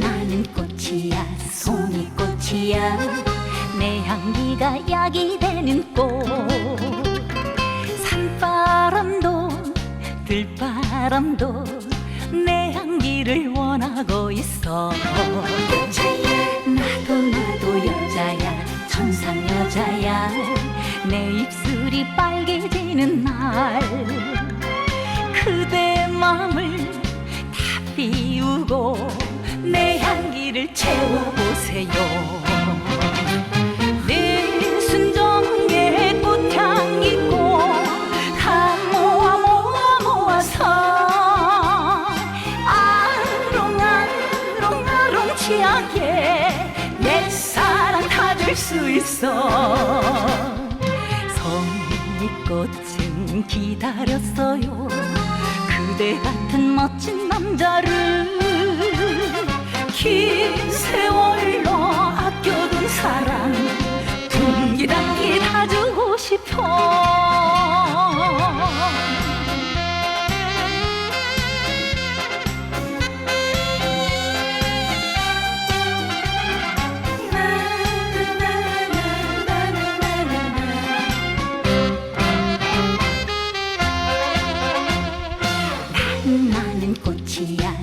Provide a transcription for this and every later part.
나는 꽃이야 송이 꽃이야. 내 향기가 약이 되는 꽃 들바람도 내 향기를 원하고 있어. 나도 나도 여자야 천상 여자야. 내 입술이 빨개지는 날 그대 마음을 다 비우고 내 향기를 채워 줄수 있어. 성미꽃은 기다렸어요. 그대 같은 멋진 남자를 긴 세월로 아껴둔 사랑. 둥기단기 다 주고 싶어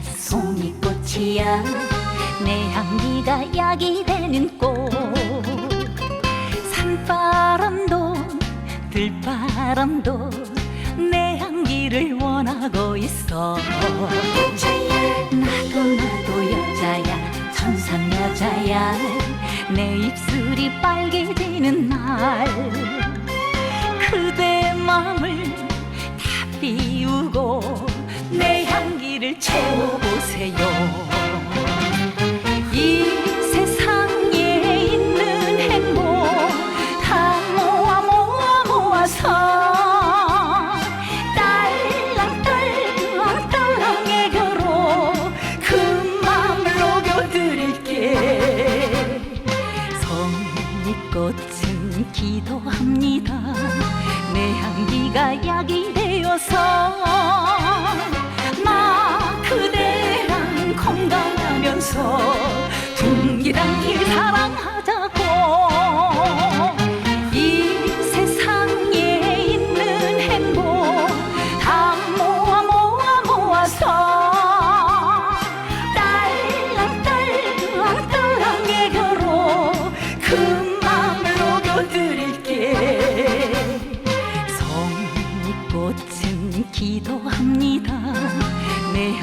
송이 꽃이야. 내 향기가 약이 되는 꽃. 산바람도 들바람도 내 향기를 원하고 있어. 나도 나도 여자야. 천상 여자야. 내 입술이 빨개지는 날. 그대 마음을 다 비우고 내 향기 를 채워보세요. 이 세상에 있는 행복 다 모아 모아 모아서 딸랑딸랑 딸랑애교로 그 마음을 녹여드릴게. 성미꽃은 기도합니다. 내 향기가 약이 되어서 건강하면서 둥기단기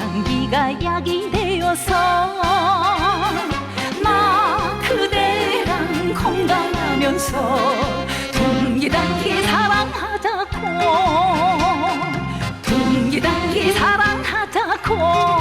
향기가 약이 되어서 나 그대랑 건강하면서 동기단기 사랑하자고 동기단기 사랑하자고.